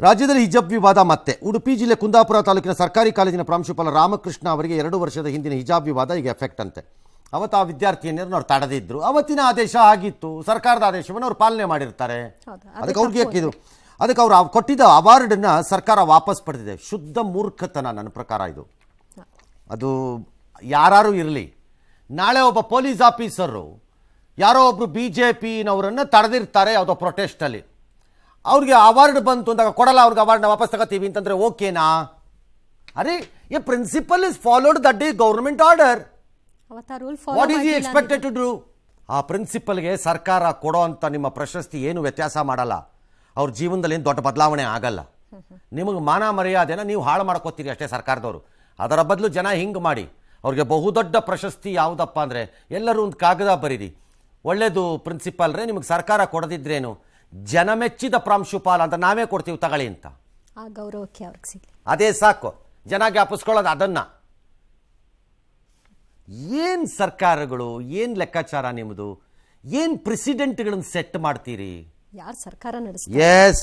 ರಾಜ್ಯದಲ್ಲಿ ಹಿಜಾಬ್ ವಿವಾದ ಮತ್ತೆ. ಉಡುಪಿ ಜಿಲ್ಲೆ ಕುಂದಾಪುರ ತಾಲೂಕಿನ ಸರ್ಕಾರಿ ಕಾಲೇಜಿನ ಪ್ರಾಂಶುಪಾಲ ರಾಮಕೃಷ್ಣ ಅವರಿಗೆ ಎರಡು ವರ್ಷದ ಹಿಂದಿನ ಹಿಜಾಬ್ ವಿವಾದ ಈಗ ಎಫೆಕ್ಟ್ ಅಂತೆ. ಅವತ್ತು ಆ ವಿದ್ಯಾರ್ಥಿನಿಯರನ್ನು ಅವ್ರು ತಡೆದಿದ್ರು. ಅವತ್ತಿನ ಆದೇಶ ಆಗಿತ್ತು. ಸರ್ಕಾರದ ಆದೇಶವನ್ನು ಅವ್ರು ಪಾಲನೆ ಮಾಡಿರ್ತಾರೆ. ಅದಕ್ಕೆ ಅವ್ರಿಗೆ ಹಾಕಿದ್ರು ಅದಕ್ಕೆ ಅವ್ರು ಕೊಟ್ಟಿದ್ದ ಅವಾರ್ಡನ್ನ ಸರ್ಕಾರ ವಾಪಸ್ ಪಡೆದಿದೆ. ಶುದ್ಧ ಮೂರ್ಖತನ ನನ್ನ ಪ್ರಕಾರ ಇದು. ಅದು ಯಾರು ಇರಲಿ. ನಾಳೆ ಒಬ್ಬ ಪೊಲೀಸ್ ಆಫೀಸರು ಯಾರೋ ಒಬ್ಬರು ಬಿ ಜೆ ಪಿನವರನ್ನು ತಡೆದಿರ್ತಾರೆ ಯಾವುದೋ ಪ್ರೊಟೆಸ್ಟಲ್ಲಿ ಅವ್ರಿಗೆ ಅವಾರ್ಡ್ ಬಂತು ಅಂದಾಗ ಕೊಡಲ್ಲ ಅವ್ರಿಗೆ ಅವಾರ್ಡ್ನ ವಾಪಸ್ ತಗೋತೀವಿ ಅಂತಂದ್ರೆ ಓಕೆನಾ? Are a principle is followed that is government order what is ಈ ಎಕ್ಸ್ಪೆಕ್ಟೆಡ್ ಟು ಡೂ ಆ ಪ್ರಿನ್ಸಿಪಲ್ಗೆ ಸರ್ಕಾರ ಕೊಡೋ ಅಂತ ನಿಮ್ಮ ಪ್ರಶಸ್ತಿ ಏನು ವ್ಯತ್ಯಾಸ ಮಾಡಲ್ಲ. ಅವ್ರ ಜೀವನದಲ್ಲಿ ಏನು ದೊಡ್ಡ ಬದಲಾವಣೆ ಆಗಲ್ಲ. ನಿಮಗೆ ಮಾನ ಮರ್ಯಾದೆನ ನೀವು ಹಾಳು ಮಾಡ್ಕೋತೀರಿ ಅಷ್ಟೇ ಸರ್ಕಾರದವರು. ಅದರ ಬದಲು ಜನ ಹಿಂಗೆ ಮಾಡಿ. ಅವ್ರಿಗೆ ಬಹುದೊಡ್ಡ ಪ್ರಶಸ್ತಿ ಯಾವುದಪ್ಪ ಅಂದರೆ ಎಲ್ಲರೂ ಒಂದು ಕಾಗದ ಬರೀರಿ. ಒಳ್ಳೆಯದು ಪ್ರಿನ್ಸಿಪಾಲ್ರೇ ನಿಮಗೆ ಸರ್ಕಾರ ಕೊಡದಿದ್ರೇನು? ಜನಮೆಚ್ಚಿದ ಪ್ರಾಂಶುಪಾಲ ಅಂತ ನಾವೇ ಕೊಡ್ತೀವಿ ತಗೊಳ್ಳಿ ಅಂತ. ಆ ಗೌರವಕ್ಕೆ ಅವ್ರಿಗೆ ಸಿಗಲಿ. ಅದೇ ಸಾಕು. ಜನ ಜ್ಞಾಪಿಸ್ಕೊಳ್ಳೋದು ಅದನ್ನ. ಏನು ಸರ್ಕಾರಗಳು ಏನು ಲೆಕ್ಕಾಚಾರ ನಿಮ್ಮದು ಏನು ಪ್ರೆಸಿಡೆಂಟ್ಗಳನ್ನು ಸೆಟ್ ಮಾಡ್ತೀರಿ? ಯಾರು ಸರ್ಕಾರ ನಡೆಸ್ತಾರೆ? ಎಸ್